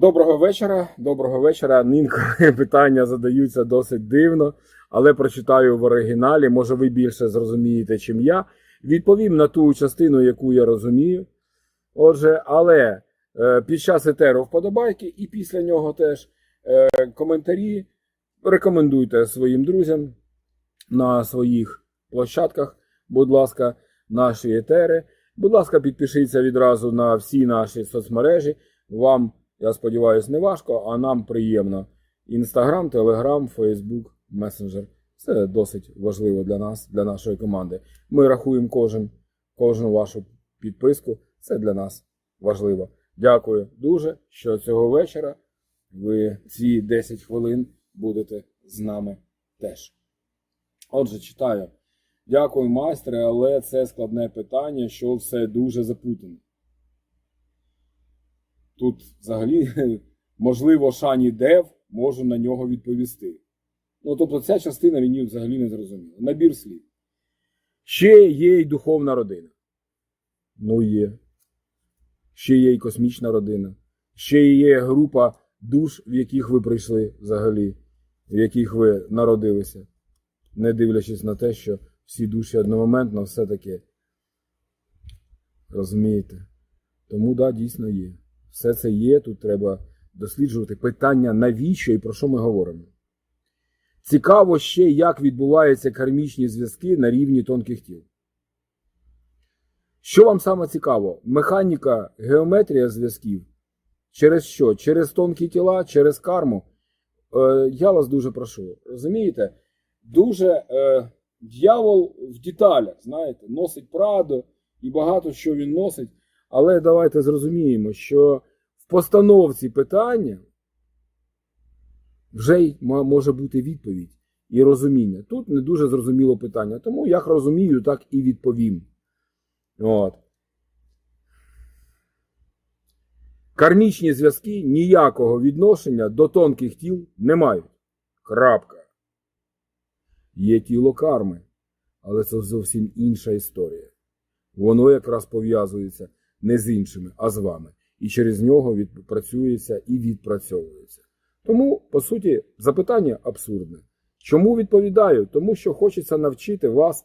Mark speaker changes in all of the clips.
Speaker 1: Доброго вечора. Доброго вечора. Інколи питання задаються досить дивно, але прочитаю в оригіналі. Може, ви більше зрозумієте, чим я. Відповім на ту частину, яку я розумію. Отже, але е, під час етеру вподобайки, і після нього теж е, коментарі. Рекомендуйте своїм друзям на своїх площадках, будь ласка, наші етери. Будь ласка, підпишіться відразу на всі наші соцмережі. Вам, я сподіваюся, не важко, а нам приємно. Інстаграм, Телеграм, Фейсбук, Месенджер. Це досить важливо для нас, для нашої команди. Ми рахуємо кожен, кожну вашу підписку. Це для нас важливо. Дякую дуже, що цього вечора ви ці 10 хвилин будете з нами теж. Отже, читаю. Дякую, майстре, але це складне питання, що все дуже запутано. Тут взагалі, можливо, Шані Дев можу на нього відповісти. Ну, тобто, ця частина мені взагалі не зрозуміла. Набір слів. Ще є й духовна родина. Ну, є. Ще є й космічна родина. Ще є група душ, в яких ви прийшли взагалі, в яких ви народилися, не дивлячись на те, що всі душі одномоментно все таки. Розумієте? Тому, да, дійсно є. Все це є, тут треба досліджувати питання, навіщо і про що ми говоримо. Цікаво ще, як відбуваються кармічні зв'язки на рівні тонких тіл. Що вам саме цікаво? Механіка, геометрія зв'язків. Через що? Через тонкі тіла, через карму. Е, я вас дуже прошу. Розумієте? Дуже е, дьявол в деталях, знаєте, носить Прадо і багато що він носить. Але давайте зрозуміємо, що в постановці питання вже може бути відповідь і розуміння. Тут не дуже зрозуміло питання. Тому як розумію, так і відповім. От. Кармічні зв'язки ніякого відношення до тонких тіл не мають. Крапка. Є тіло карми, але це зовсім інша історія. Воно якраз пов'язується не з іншими, а з вами. І через нього відпрацюється і відпрацьовується. Тому, по суті, запитання абсурдне. Чому відповідаю? Тому що хочеться навчити вас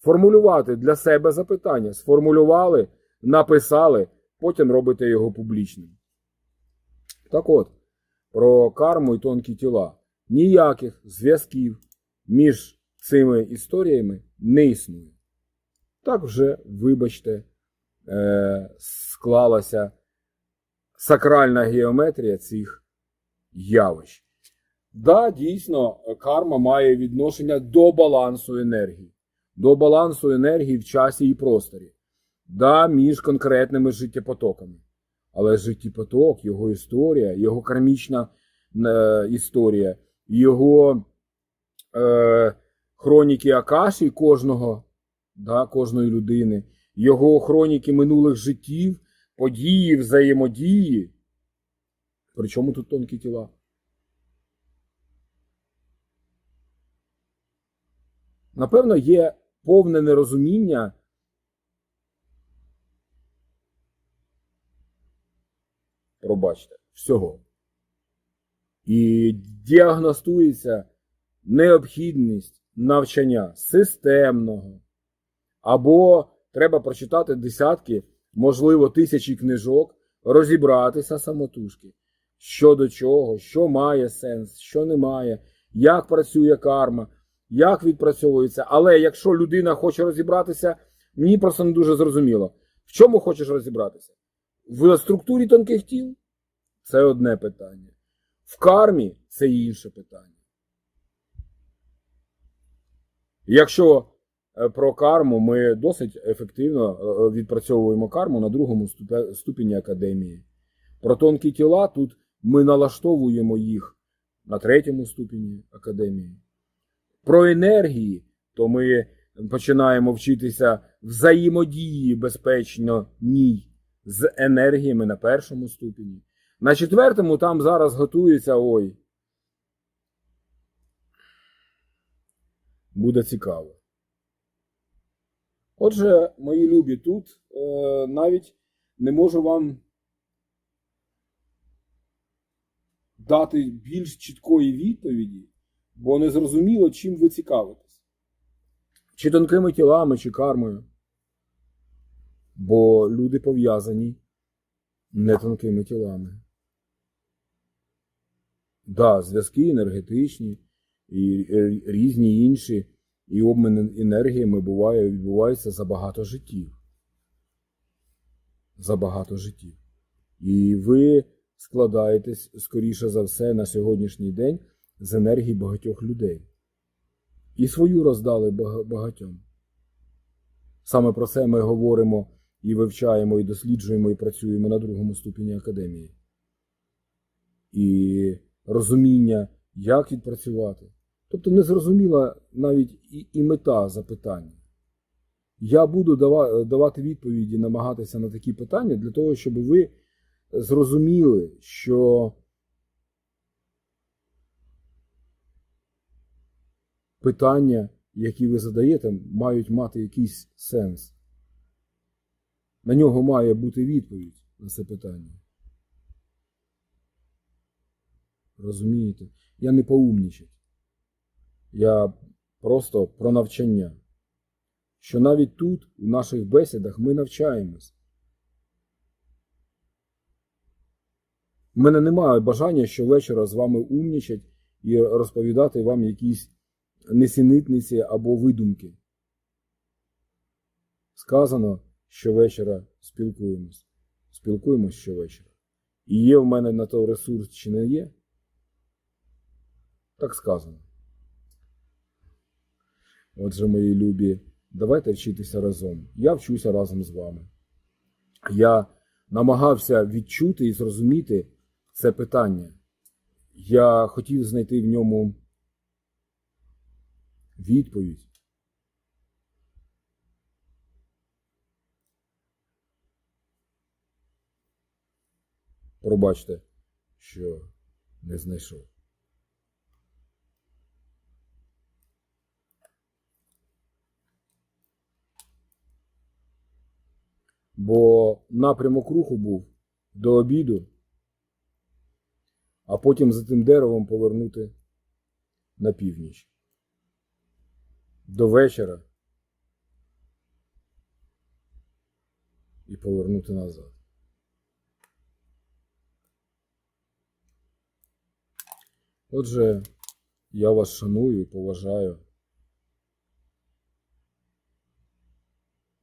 Speaker 1: формулювати для себе запитання. Сформулювали, написали, потім робите його публічним. Так от, про карму і тонкі тіла. Ніяких зв'язків між цими історіями не існує. Так вже, вибачте, склалася сакральна геометрія цих явищ. Да, дійсно, карма має відношення до балансу енергії, до балансу енергії в часі і просторі, да, між конкретними життєпотоками. Але життєпоток, його історія, його кармічна е, історія, його е, хроніки Акаші кожного, да, кожної людини, його хроніки минулих життів, події, взаємодії. Причому тут тонкі тіла? Напевно, є повне нерозуміння. Пробачте, всього. І діагностується необхідність навчання системного. Або треба прочитати десятки, можливо, тисячі книжок, розібратися самотужки. Що до чого, що має сенс, що не має, як працює карма, як відпрацьовується. Але якщо людина хоче розібратися, мені просто не дуже зрозуміло. В чому хочеш розібратися? В структурі тонких тіл це одне питання. В кармі це інше питання. Якщо про карму ми досить ефективно е, відпрацьовуємо карму на другому ступе- ступені академії. Про тонкі тіла тут ми налаштовуємо їх на третьому ступені академії. Про енергії, то ми починаємо вчитися взаємодії безпечно ній з енергіями на першому ступені. На четвертому там зараз готується ой. Буде цікаво. Отже, мої любі, тут е, навіть не можу вам дати більш чіткої відповіді, бо не зрозуміло, чим ви цікавитесь. Чи тонкими тілами, чи кармою. Бо люди пов'язані не тонкими тілами. Да, зв'язки енергетичні і е, різні інші, і обмін енергіями буває, відбувається за багато життів. За багато життів. І ви складаєтесь, скоріше за все, на сьогоднішній день з енергії багатьох людей. І свою роздали багатьом. Саме про це ми говоримо і вивчаємо, і досліджуємо, і працюємо на другому ступені академії. І розуміння, як відпрацювати. Тобто не зрозуміла навіть і, і мета запитання. Я буду давати відповіді, намагатися на такі питання для того, щоб ви зрозуміли, що питання, які ви задаєте, мають мати якийсь сенс. На нього має бути відповідь на це питання. Розумієте? Я не поумнічать. Я просто про навчання. Що навіть тут, у наших бесідах, ми навчаємось. У мене немає бажання щовечора з вами умнічать і розповідати вам якісь несенітниці або видумки. Сказано, щовечора спілкуємось. Спілкуємось щовечора. І є в мене на то ресурс чи не є? Так сказано. Отже, мої любі, давайте вчитися разом. Я вчуся разом з вами. Я намагався відчути і зрозуміти це питання. Я хотів знайти в ньому відповідь. Пробачте, що не знайшов. Бо напрямок руху був до обіду, а потім за тим деревом повернути на північ. До вечора і повернути назад. Отже, я вас шаную і поважаю.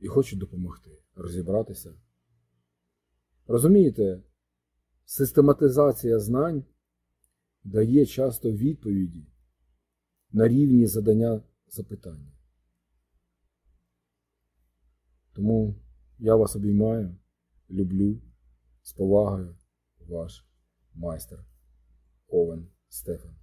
Speaker 1: І хочу допомогти розібратися. Розумієте, систематизація знань дає часто відповіді на рівні задання запитання. Тому я вас обіймаю, люблю, з повагою, ваш майстер Овен Стефан.